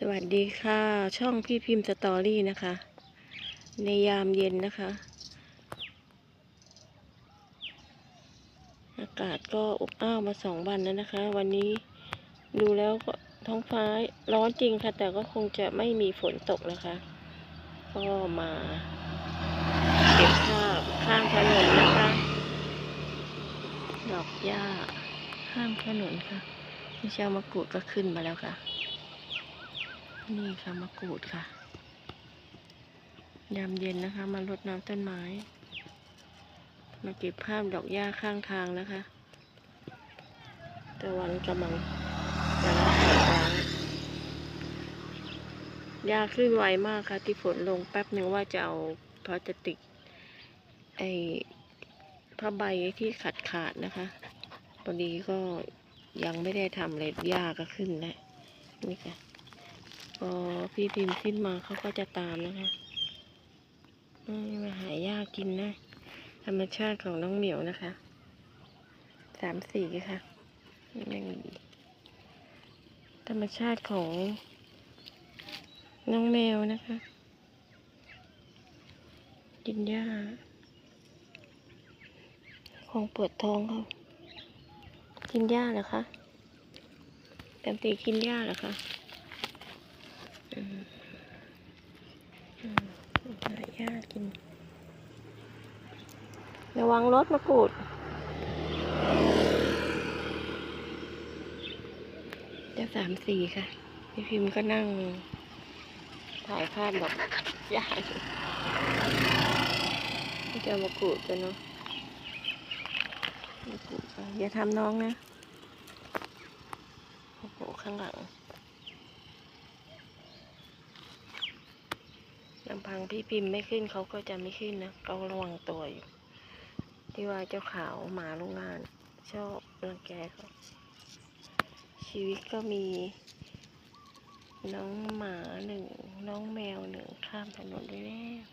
สวัสดีค่ะ ช่องพี่พิมพ์สตอรี่นะคะ ในยามเย็นนะคะ อากาศก็อบอ้าวมาสองวันแล้วนะคะ วันนี้ดูแล้วก็ท้องฟ้าร้อนจริงค่ะ แต่ก็คงจะไม่มีฝนตกนะคะ ก็มาเก็บภาพข้างถนนนะคะ ดอกหญ้าข้างถนนค่ะนี่เช้ามะกรูดก็ขึ้นมาแล้วค่ะ นี่ค่ะมะกรูดค่ะ ยามเย็นนะคะ มารดน้ำต้นไม้ มาเก็บภาพดอกหญ้าข้างทางนะคะตะวันกำลังจะรับสายฟ้าหญ้าขึ้นไวมากค่ะ ที่ฝนลงแป๊บหนึ่งว่าจะเอาพลาสติก ไอ้ผ้าใบที่ขาดขาดนะคะพอดีก็ยังไม่ได้ทำเลยหญ้าก็ขึ้นแล้วนี่ค่ะ พอพี่พิมพ์ขึ้นมาเขาก็จะตามนะคะอืมมาหายากกินนะ ธรรมชาติของน้องเหมียวนะคะ สามสี่ค่ะยังธรรมชาติของน้องแมวนะคะ กินหญ้าคงปวดท้องเขากินหญ้าเหรอคะแตมตีกินหญ้าเหรอคะ อืมอืมหายากกิน ระวังรถมากรูดเดี๋ยวสามสี่ค่ะ พี่พิมพ์ก็นั่ง ถ่ายภาพแบบยากที่จะเอามากรูดกันเนาะมากรูดไปอย่าทำน้องนะ โอ้โห ข้างหลัง ลำพังพี่พิมพ์ไม่ขึ้นเขาก็จะไม่ขึ้นนะต้องระวังตัวอยู่ ที่ว่าเจ้าขาวหมาโรงงาน ชอบรังแกเขาชีวิตก็มี น้องหมาหนึ่ง น้องแมวหนึ่งข้ามถนนด้แล้ว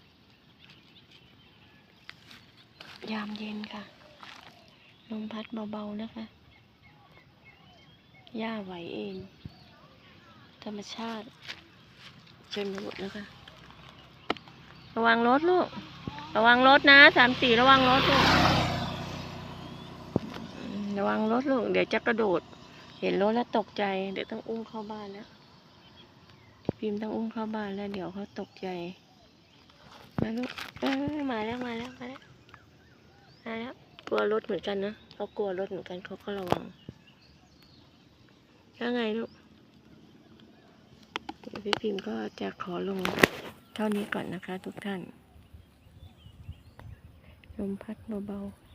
ยามเย็นค่ะลมพัดเบาๆนะคะหญ้าไหวเอง ธรรมชาติชนบทนะคะ ระวังรถลูก ระวังรถนะสามสี่ระวังรถลูก ระวังรถลูก เดี๋ยวจะกระโดด เห็นรถแล้วตกใจ เดี๋ยวต้องอุ้มเข้าบ้านแล้วพิมพ์ต้องอุ้มเข้าบ้านแล้ว เดี๋ยวเขาตกใจ มาลูกเอ้ยมาแล้วมาแล้วมาแล้วมาแล้ว กลัวรถเหมือนกันนะเขากลัวรถเหมือนกันเขาก็ระวังแล้วไงลูกเดี๋ยวพี่พิมพ์ก็จะขอลง เท่านี้ก่อนนะคะทุกท่าน ลมพัดเบาๆ